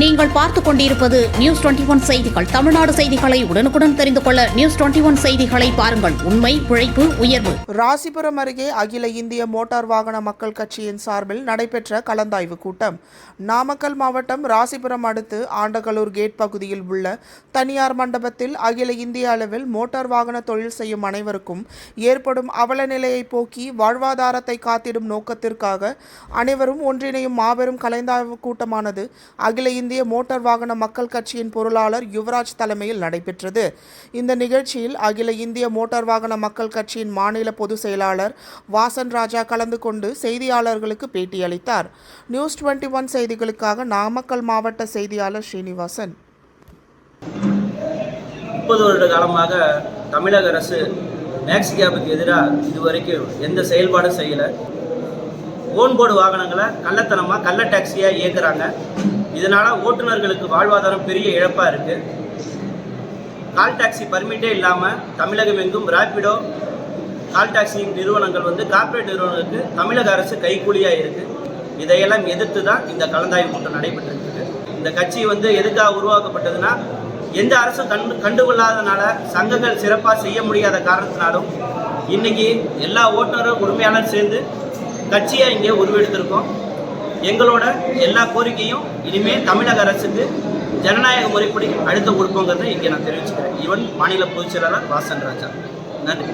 நீங்கள் பார்த்துக் கொண்டிருப்பது நியூஸ் டுவெண்டி ஒன் செய்திகள். தமிழ்நாடு செய்திகளை உடனுக்குடன் தெரிந்து கொள்ள நியூஸ் டுவெண்டி ஒன் செய்திகளை பாருங்கள். உண்மை உழைப்பு உயர்வு. ராசிபுரம் அருகே அகில இந்திய மோட்டார் வாகன மக்கள் கட்சியின் சார்பில் நடைபெற்ற கலந்தாய்வு கூட்டம். நாமக்கல் மாவட்டம் ராசிபுரம் அடுத்து ஆண்டகலூர் கேட் பகுதியில் உள்ள தனியார் மண்டபத்தில் அகில இந்திய அளவில் மோட்டார் வாகன தொழில் செய்யும் அனைவருக்கும் ஏற்படும் அவல நிலையை போக்கி வாழ்வாதாரத்தை காத்திடும் நோக்கத்திற்காக அனைவரும் ஒன்றிணையும் மாபெரும் கலந்தாய்வு கூட்டமானது அகில இந்திய மோட்டார் வாகன மக்கள் கட்சியின் பொருளாளர் யுவராஜ் தலைமையில் நடைபெற்றது. இந்த நிகழ்ச்சியில் அகில இந்திய மோட்டார் வாகன மக்கள் கட்சியின் மாநில பொதுச் செயலாளர் வாசன் ராஜா கலந்து கொண்டு செய்தியாளர்களுக்கு பேட்டியளித்தார். நியூஸ் டுவெண்ட்டி ஒன் செய்திகளுக்காக நாமக்கல் மாவட்ட செய்தியாளர் ஸ்ரீனிவாசன். முப்பது வருட காலமாக தமிழக அரசு மேக்ஸ் கேபுக்கு எதிராக இதுவரைக்கும் எந்த செயல்பாடும் செய்யலை. ஓன் போர்டு வாகனங்களை கள்ளத்தனமாக கள்ள டாக்ஸியாக இயக்குறாங்க. இதனால் ஓட்டுநர்களுக்கு வாழ்வாதாரம் பெரிய இழப்பாக இருக்குது கால் டாக்ஸி பர்மிட்டே இல்லாமல் தமிழகம் எங்கும் ராபிடோ கால் டாக்ஸி நிறுவனங்கள் வந்து கார்ப்பரேட் நிறுவனங்களுக்கு தமிழக அரசு கைக்கூலியாக இருக்குது இதையெல்லாம் எதிர்த்து தான் இந்த கலந்தாய்வு கூட்டம் நடைபெற்றிருக்கு இந்த கட்சி வந்து எதுக்காக உருவாக்கப்பட்டதுன்னா எந்த அரசும் கண்டு கண்டுகொள்ளாதனால சங்கங்கள் சிறப்பாக செய்ய முடியாத காரணத்தினாலும் இன்னைக்கு எல்லா ஓட்டுநரும் உரிமையாளரும் சேர்ந்து கட்சியை இங்கே உருவெடுத்திருக்கோம். எங்களோட எல்லா கோரிக்கையும் இனிமேல் தமிழக அரசுக்கு ஜனநாயக முறைப்படி அழுத்தம் கொடுப்போங்கிறத இங்கே நான் தெரிவிச்சுக்கிறேன். ஈவன் மாநில பொதுச் செயலாளர் வாசன் ராஜா. நன்றி.